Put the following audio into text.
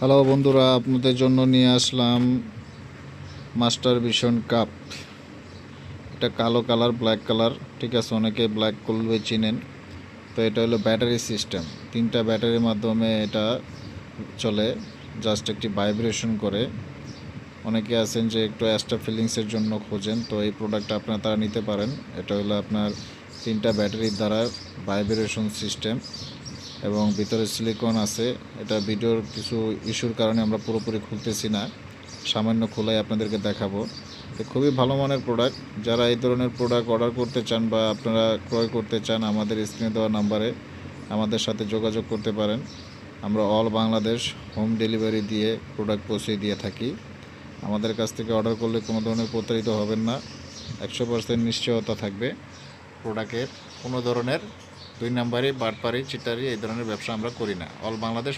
Hello বন্ধুরা, আপনাদের জন্য নিয়ে আসলাম মাস্টার ভিশন কাপ। এটা কালো কালার ব্ল্যাক কালার ঠিক আছে, অনেকে ব্ল্যাক করবে চিনেন। তো এটা হলো ব্যাটারি সিস্টেম। তিনটা ব্যাটারির মাধ্যমে এটা চলে, জাস্ট একটি ভাইব্রেশন করে। অনেকে আছেন যে একটু অ্যাস্টা ফিলিংসের জন্য খোঁজেন, তো এই প্রোডাক্টটা আপনারা তারা নিতে পারেন। এটা হলো আপনার তিনটা ব্যাটারির দ্বারা ভাইব্রেশন সিস্টেম। এবং ভিতরে সিলিকন আছে। এটা ভিডিওর কিছু ইস্যুর কারণে আমরা পুরোপুরি খুলতেছি না। সামান্য খোলাই আপনাদেরকে দেখাবো। তো খুবই ভালো মানের প্রোডাক্ট যারা এই ধরনের প্রোডাক্ট অর্ডার করতে চান বা আপনারা ক্রয় করতে চান, আমাদের স্ক্রিনে দেওয়া নাম্বারে আমাদের সাথে যোগাযোগ করতে পারেন। আমরা অল বাংলাদেশ হোম ডেলিভারি দিয়ে প্রোডাক্ট পৌঁছে দিয়ে থাকি। আমাদের কাছ থেকে অর্ডার করলে কোনো ধরনের প্রতারিত হবেন না। একশো পার্সেন্ট নিশ্চয়তা থাকবে। প্রোডাক্টের কোনো ধরনের দুই নম্বরে বাটপারি চিটারি এই ধরনের ব্যবসা আমরা করি না। অল বাংলাদেশ